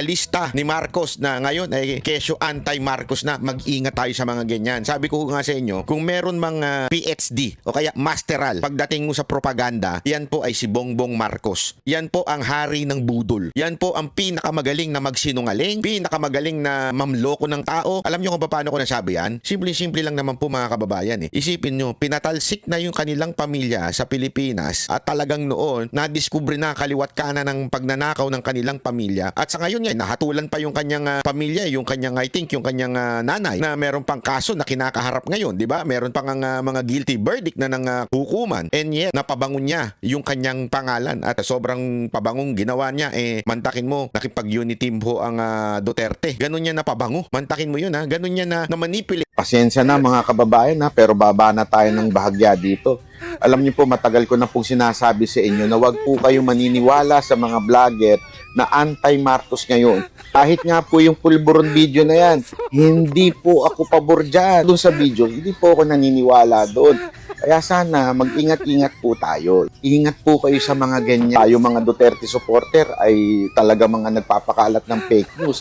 lista ni Marcos na ngayon ay kesyo anti-Marcos na mag-ingat tayo sa mga ganyan. Sabi ko nga sa inyo, kung meron mga PhD o kaya masteral pagdating mo sa propaganda, yan po ay si Bongbong Marcos. Yan po ang hari ng budol. Yan po ang pinakamagaling na magsinungaling, pinakamagaling na mamloko ng tao. Alam niyo kung paano ko nasabi yan? Simple-simple lang naman po mga kababayan eh. Isipin nyo, pinatalsik na yung kanilang pamilya sa Pilipinas at talagang noon, nadiskubre na kaliwat kanan ng pagnanakaw ng kanilang pamilya. At sa ngayon nga, nahatulan pa yung kanyang ah, pamilya, yung kanyang, I think, yung kanyang ah, nanay na meron pang kaso na kinakaharap ngayon, di ba? Meron pang ang, ah, mga guilty verdict na ng ah, hukuman. And yet, napabangon niya yung kanyang pangalan at sobrang pabangong ginawa niya. Eh, mantakin mo, nakipag-unity ho ang ah, Duterte. Ganun niya napabango. Mantakin mo yun ha. Ganun niya na, na manipulate Pasensya na mga kababayan ha, pero baba na tayo ng bahagya dito. Alam niyo po, matagal ko na pong sinasabi sa inyo na wag po kayo maniniwala sa mga vlogger na anti-Marcos ngayon. Kahit nga po yung pulburon video na yan, hindi po ako pabor dyan. Doon sa video, hindi po ako naniniwala doon. Kaya sana mag-ingat-ingat po tayo. Ingat po kayo sa mga ganyan. Tayo mga Duterte supporter ay talaga mga nagpapakalat ng fake news.